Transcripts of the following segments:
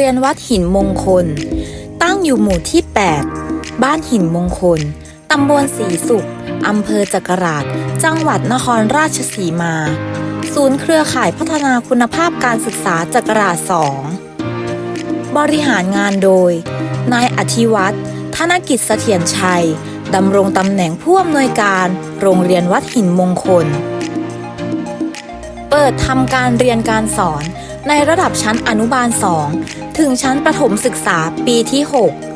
รียนวัดหินมงคล ตั้งอยู่หมู่ที่ 8 บ้านหินมงคล ตำบลสีสุข อำเภอจักราช จังหวัดนครราชสีมา ศูนย์เครือข่ายพัฒนาคุณภาพการศึกษาจักราช2บริหารงานโดย นายอธิวัตรธนกิจเสถียรชัย ดำรงตำแหน่งผู้อำนวยการโรงเรียนวัดหินมงคล เปิดทำการเรียนการสอน ในระดับชั้นอนุบาล 2 ถึงชั้นประถมศึกษาปีที่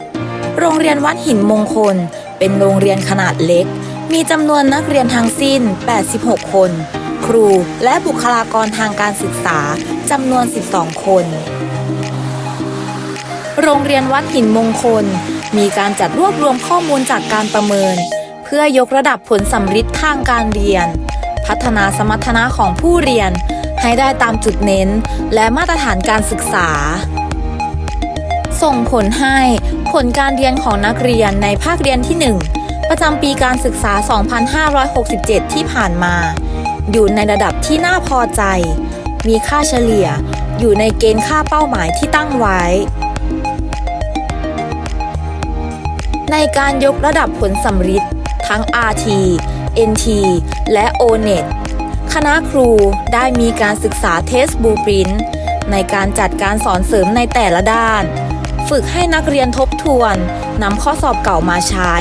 6 โรงเรียนวัดหินมงคล เป็นโรงเรียนขนาดเล็ก มีจำนวนนักเรียนทั้งสิ้น 86 คน ครูและบุคลากรทางการศึกษาจำนวน 12 คน โรงเรียนวัดหินมงคล มีการจัดรวบรวมข้อมูลจากการประเมิน เพื่อยกระดับผลสำฤทธิ์ทางการเรียน พัฒนาสมรรถนะของผู้เรียน ให้ได้ตามจุดเน้น และมาตรฐานการศึกษา ส่งผลให้ผลการเรียนของนักเรียนในภาคเรียนที่ 1 ประจำปีการศึกษา 2567 ที่ผ่านมา อยู่ในระดับที่น่าพอใจ มีค่าเฉลี่ยอยู่ในเกณฑ์ค่าเป้าหมายที่ตั้งไว้ ในการยกระดับผลสำฤทธิ์ทั้ง RT NT และ ONET คณะครูได้มีการศึกษาเทสบูปรินในการจัดการสอนเสริมในแต่ละด้าน ฝึกให้นักเรียนทบทวนนำข้อสอบเก่ามาใช้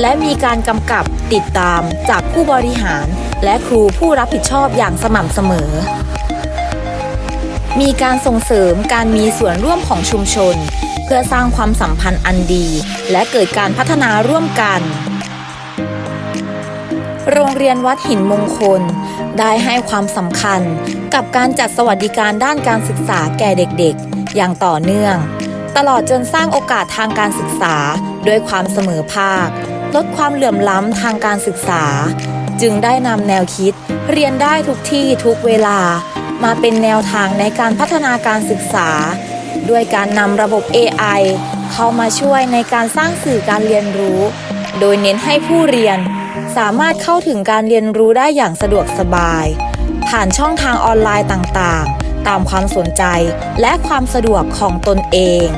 และมีการกำกับติดตามจากผู้บริหาร และครูผู้รับผิดชอบอย่างสม่ำเสมอ มีการส่งเสริมการมีส่วนร่วมของชุมชน เพื่อสร้างความสัมพันธ์อันดี และเกิดการพัฒนาร่วมกัน โรงเรียนวัดหินมงคล ได้ให้ความสำคัญกับการจัดสวัสดิการด้านการศึกษาแก่เด็กๆ อย่างต่อเนื่อง ตลอดจนสร้างโอกาสทางการศึกษาด้วยความเสมอภาค ลดความเหลื่อมล้ำทางการศึกษา จึงได้นำแนวคิด เรียนได้ทุกที่ทุกเวลา มาเป็นแนวทางในการพัฒนาการศึกษา ด้วยการนำระบบ AI เข้ามาช่วยในการสร้างสื่อการเรียนรู้ โดยเน้นให้ผู้เรียน สามารถเข้าถึงการเรียนรู้ได้อย่างสะดวกสบาย ผ่านช่องทางออนไลน์ต่างๆ ตามความสนใจและความสะดวกของตนเอง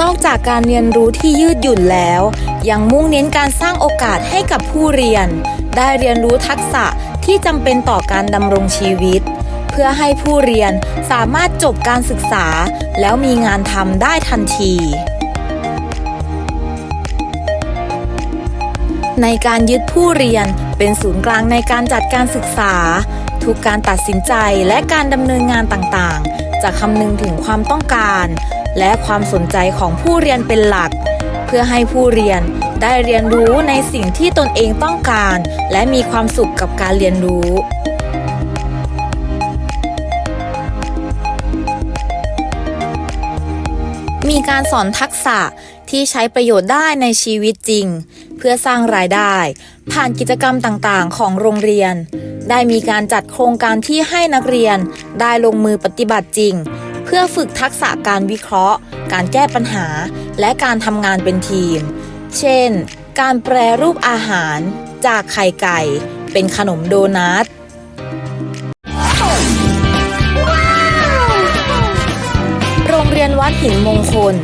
นอกจากการเรียนรู้ที่ยืดหยุ่นแล้ว ยังมุ่งเน้นการสร้างโอกาสให้กับผู้เรียน ได้เรียนรู้ทักษะที่จำเป็นต่อการดำรงชีวิต เพื่อให้ผู้เรียนสามารถจบการศึกษา แล้วมีงานทำได้ทันที ในการยึดผู้เรียนเป็นศูนย์กลางในการจัดการศึกษา ทุกการตัดสินใจและการดำเนินงานต่างๆ จะคำนึงถึงความต้องการ และความสนใจของผู้เรียนเป็นหลัก เพื่อให้ผู้เรียนได้เรียนรู้ในสิ่งที่ตนเองต้องการ และมีความสุขกับการเรียนรู้มีการสอนทักษะ ที่ใช้ประโยชน์ได้ในชีวิตจริง เพื่อสร้างรายได้ ผ่านกิจกรรมต่างๆ ของโรงเรียน ได้มีการจัดโครงการที่ให้นักเรียนได้ลงมือปฏิบัติจริง เพื่อฝึกทักษะการวิเคราะห์ การแก้ปัญหา และการทำงานเป็นทีม เช่น การแปรรูปอาหาร จากไข่ไก่ เป็นขนมโดนัทโรงเรียนวัดหินมงคล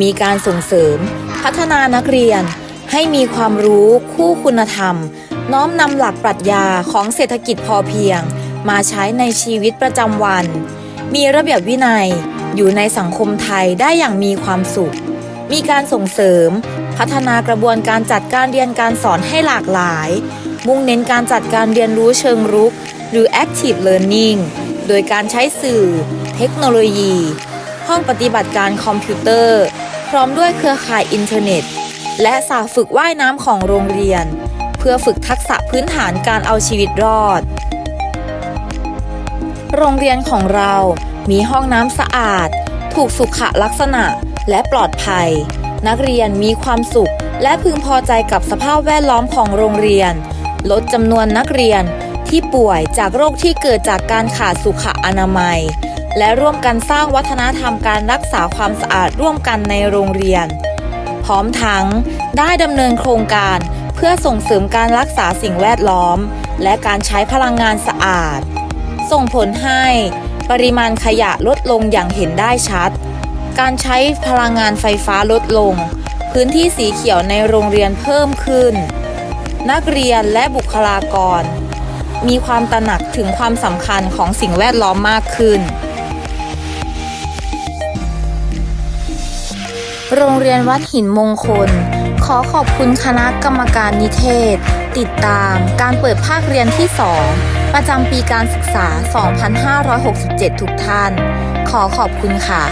มีการส่งเสริม พัฒนานักเรียน ให้มีความรู้คู่คุณธรรม น้อมนำหลักปรัชญาของเศรษฐกิจพอเพียง มาใช้ในชีวิตประจำวัน มีระเบียบวินัยอยู่ในสังคมไทยได้อย่างมีความสุข มีการส่งเสริม พัฒนากระบวนการจัดการเรียนการสอนให้หลากหลาย มุ่งเน้นการจัดการเรียนรู้เชิงรุก หรือ active learning โดยการใช้สื่อ เทคโนโลยี ห้องปฏิบัติการคอมพิวเตอร์ พร้อมด้วยเครือข่ายอินเทอร์เน็ต และสาฝึกว่ายน้ำของโรงเรียน เพื่อฝึกทักษะพื้นฐานการเอาชีวิตรอด โรงเรียนของเรามีห้องน้ำสะอาด ถูกสุขลักษณะและปลอดภัย นักเรียนมีความสุข และพึงพอใจกับสภาพแวดล้อมของโรงเรียน ลดจำนวนนักเรียนที่ป่วยจากโรคที่เกิดจากการขาดสุขอนามัย และร่วมกันสร้างวัฒนธรรมการรักษาความสะอาดร่วมกันในโรงเรียน พร้อมทั้งได้ดำเนินโครงการเพื่อส่งเสริมการรักษาสิ่งแวดล้อม และการใช้พลังงานสะอาด ส่งผลให้ปริมาณขยะลดลงอย่างเห็นได้ชัด การใช้พลังงานไฟฟ้าลดลง พื้นที่สีเขียวในโรงเรียนเพิ่มขึ้น นักเรียนและบุคลากร มีความตระหนักถึงความสำคัญของสิ่งแวดล้อมมากขึ้น โรงเรียนวัดหินมงคล ขอขอบคุณคณะกรรมการนิเทศ ติดตามการเปิดภาคเรียนที่ 2 ประจำปีการศึกษา 2567 ทุกท่าน ขอขอบคุณค่ะ